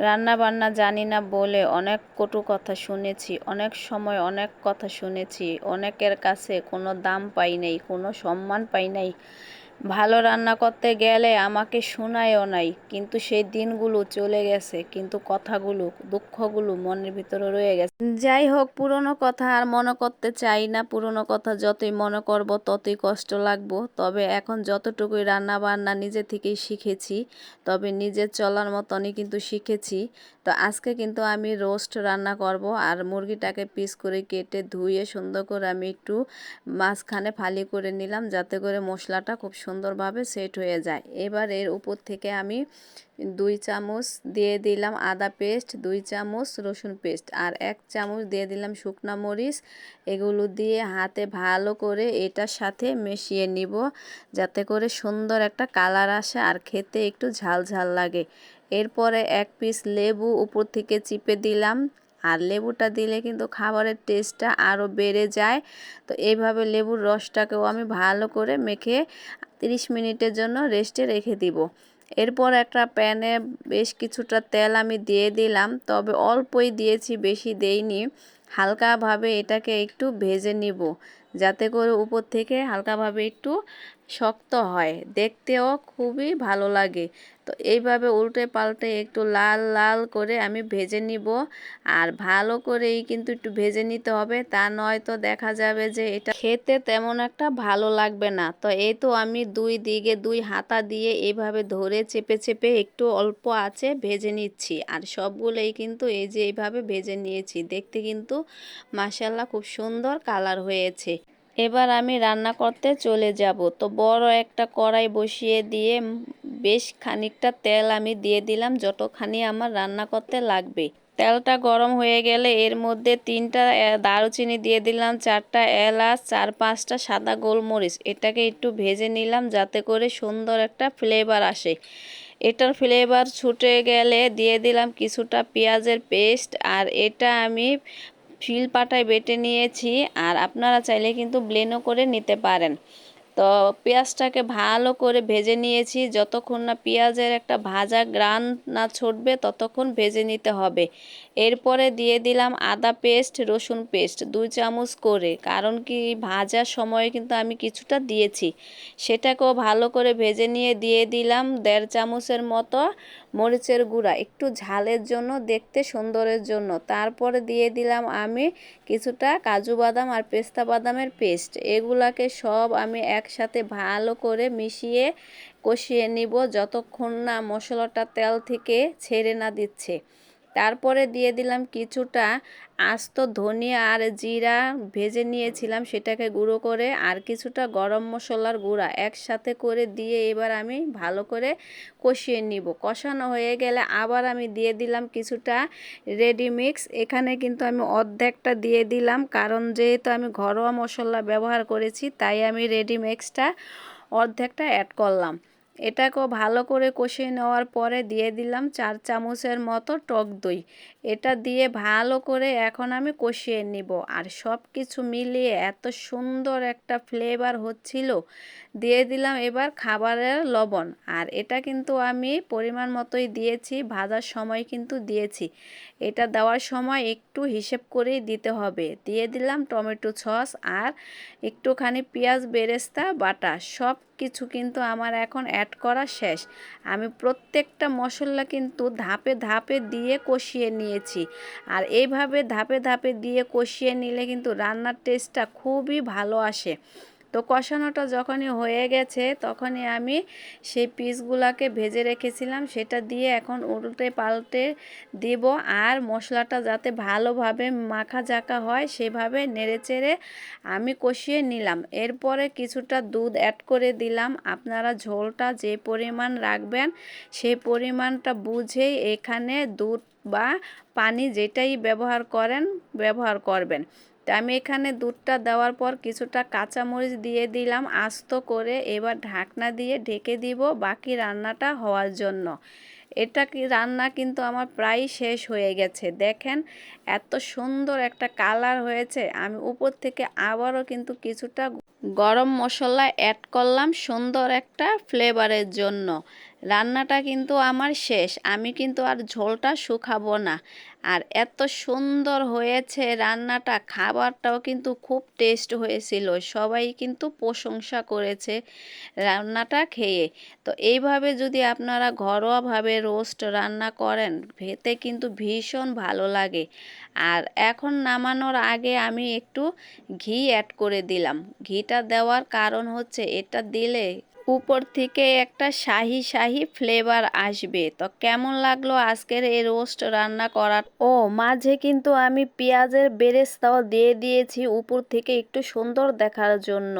রান্না বান্না জানি না বলে অনেক কটু কথা শুনেছি, অনেক সময় অনেক কথা শুনেছি, অনেকের কাছে কোনো দাম পাই নাই, কোনো সম্মান পাই নাই। ভালো রান্না করতে গেলে আমাকে শোনায়ও নাই, কিন্তু সেই দিনগুলো চলে গেছে, কিন্তু কথাগুলো, দুঃখগুলো মনের ভিতরে রয়ে গেছে। যাই হোক, পুরনো কথা আর মনে করতে চাই না। পুরনো কথা যতই মনে করব, ততই কষ্ট লাগবো। তবে এখন যতটুকুই রান্না বান্না নিজে থেকেই শিখেছি, তবে নিজের চলার মতনই কিন্তু শিখেছি। তো আজকে কিন্তু আমি রোস্ট রান্না করব আর মুরগিটাকে পিস করে কেটে ধুয়ে সুন্দর করে আমি একটু মাঝখানে ফালি করে নিলাম, যাতে করে মশলাটা খুব সুন্দরভাবে সেট হয়ে যায়। এবার এর উপর থেকে আমি দুই চামচ দিয়ে দিলাম আদা পেস্ট, দুই চামচ রসুন পেস্ট আর এক চামচ দিয়ে দিলাম শুকনা মরিচ। এগুলো দিয়ে হাতে ভালো করে এটার সাথে মিশিয়ে নিব যাতে করে সুন্দর একটা কালার আসে আর খেতে একটু ঝাল ঝাল লাগে। এরপরে এক পিস লেবু উপর থেকে চিপে দিলাম। আর লেবুটা দিলে কিন্তু খাবারের টেস্টটা আরও বেড়ে যায়। তো এইভাবে লেবুর রসটাকেও আমি ভালো করে মেখে 30 মিনিটের জন্য রেস্টে রেখে দিব। এরপর একটা প্যানে বেশ কিছুটা তেল আমি দিয়ে দিলাম, তবে অল্পই দিয়েছি, বেশি দেইনি। হালকাভাবে এটাকে একটু ভেজে নিব, যাতে করে উপর থেকে হালকাভাবে একটু শক্ত হয়। দেখতেও খুবই ভালো লাগে। তো এইভাবে উল্টে পাল্টে একটু লাল লাল করে আমি ভেজে নিব। আর ভালো করেই কিন্তু একটু ভেজে নিতে হবে। তা নয় তো দেখা যাবে যে এটা খেতে তেমন একটা ভালো লাগবে না। তো এই তো আমি দুই দিকে, দুই হাতা দিয়ে এইভাবে ধরে চেপে চেপে একটু অল্প আছে ভেজে নিচ্ছি। আর সবগুলোই কিন্তু এই যে এইভাবে ভেজে নিয়েছি, দেখতে কিন্তু মাসাল্লাহ খুব সুন্দর কালার হয়েছে। এবার আমি রান্না করতে চলে যাব। তো বড় একটা কড়াই বসিয়ে দিয়ে বেশ খানিকটা তেল আমি দিয়ে দিলাম, যতখানি আমার রান্না করতে লাগবে। তেলটা গরম হয়ে গেলে এর মধ্যে তিনটা দারুচিনি দিয়ে দিলাম, চারটা এলাচ, চার পাঁচটা সাদা গোলমরিচ। এটাকে একটু ভেজে নিলাম যাতে করে সুন্দর একটা ফ্লেভার আসে। এটার ফ্লেভার ছুটে গেলে দিয়ে দিলাম কিছুটা পেঁয়াজের পেস্ট, আর এটা আমি ফিল পাটায় বেটে নিয়েছি আর আপনারা চাইলে কিন্তু ব্লেনও করে নিতে পারেন। তো পেঁয়াজটাকে ভালো করে ভেজে নিয়েছি। যতক্ষণ না পেঁয়াজের একটা ভাজা গ্রান না ছুটবে, ততক্ষণ ভেজে নিতে হবে। এরপরে দিয়ে দিলাম আদা পেস্ট, রসুন পেস্ট, দুই চামচ করে। কারণ কি, ভাজার সময় কিন্তু আমি কিছুটা দিয়েছি। সেটাকেও ভালো করে ভেজে নিয়ে দিয়ে দিলাম দেড় চামচের মতো মরিচের গুঁড়া, একটু ঝালের জন্য, দেখতে সুন্দরের জন্য। তারপরে দিয়ে দিলাম আমি কিছুটা কাজু বাদাম আর পেস্তা বাদামের পেস্ট। এগুলাকে সব আমি একসাথে ভালো করে মিশিয়ে কষিয়ে নিব যতক্ষণ না মশলাটা তেল থেকে ছেড়ে না দিচ্ছে। তারপরে দিয়ে দিলাম কিছুটা আস্ত ধনিয়া আর জিরা ভেজে নিয়েছিলাম সেটাকে গুঁড়ো করে আর কিছুটা গরম মশলার গুঁড়া একসাথে করে দিয়ে এবার আমি ভালো করে কষিয়ে নিব। কষানো হয়ে গেলে আবার আমি দিয়ে দিলাম কিছুটা রেডি মিক্স। এখানে কিন্তু আমি অর্ধেকটা দিয়ে দিলাম কারণ যেহেতু আমি ঘরোয়া মশলা ব্যবহার করেছি তাই আমি রেডি মিক্সটা অর্ধেকটা অ্যাড করলাম। এটাকেও ভালো করে কষিয়ে নেওয়ার পরে দিয়ে দিলাম চার চামচের মতো টক দই। এটা দিয়ে ভালো করে এখন আমি কষিয়ে নিব। আর সব কিছু মিলিয়ে এত সুন্দর একটা ফ্লেভার হচ্ছিল। দিয়ে দিলাম এবার খাবারের লবণ। আর এটা কিন্তু আমি পরিমাণ মতোই দিয়েছি, ভাজার সময় কিন্তু দিয়েছি। এটা দেওয়ার সময় একটু হিসেব করেই দিতে হবে। দিয়ে দিলাম টমেটো সস আর একটুখানি পেঁয়াজ, বেরেস্তা, বাটা। সব কিছু কিন্তু আমার এখন অ্যাড করা শেষ। আমি প্রত্যেকটা মশলা কিন্তু ধাপে ধাপে দিয়ে কষিয়ে নিয়েছি। আর এইভাবে ধাপে ধাপে দিয়ে কষিয়ে নিলে কিন্তু রান্নার টেস্টটা খুবই ভালো আসে। তো কষানোটা যখনই হয়ে গেছে, তখনই আমি সেই পিসগুলাকে ভেজে রেখেছিলাম। সেটা দিয়ে এখন উল্টে পাল্টে দিব আর মশলাটা যাতে ভালোভাবে মাখা জাকা হয় সেভাবে নেড়েচেড়ে আমি কষিয়ে নিলাম। এরপরে কিছুটা দুধ অ্যাড করে দিলাম। আপনারা ঝোলটা যে পরিমাণ রাখবেন সেই পরিমাণটা বুঝেই এখানে দুধ বা পানি যেটাই ব্যবহার করেন, ব্যবহার করবেন। আমি এখানে দুধটা দেওয়ার পর কিছুটা কাঁচামরিচ দিয়ে দিলাম, আস্ত করে এবার ঢাকনা দিয়ে ঢেকে দিব বাকি রান্নাটা হওয়ার জন্য। এটা কি রান্না কিন্তু আমার প্রায় শেষ হয়ে গেছে। দেখেন এত সুন্দর একটা কালার হয়েছে। আমি উপর থেকে আবারও কিন্তু কিছুটা গরম মশলা অ্যাড করলাম সুন্দর একটা ফ্লেভারের জন্য। রান্নাটা কিন্তু আমার শেষ। আমি কিন্তু আর ঝোলটা শুকাবো না। আর এত সুন্দর হয়েছে রান্নাটা। খাবারটাও কিন্তু খুব টেস্ট হয়েছিল। সবাই কিন্তু প্রশংসা করেছে রান্নাটা খেয়ে। তো এইভাবে যদি আপনারা ঘরোয়াভাবে রোস্ট রান্না করেন, খেতে কিন্তু ভীষণ ভালো লাগে। আর এখন নামানোর আগে আমি একটু ঘি অ্যাড করে দিলাম। ঘিটা দেওয়ার কারণ হচ্ছে এটা দিলে উপর থেকে একটা শাহি শাহি ফ্লেভার আসবে। তো কেমন লাগল আজকের এই রোস্ট রান্না করার? ও, মাঝে কিন্তু আমি পেঁয়াজের বেরেস্তাও দিয়ে দিয়েছি উপর থেকে একটু সুন্দর দেখার জন্য।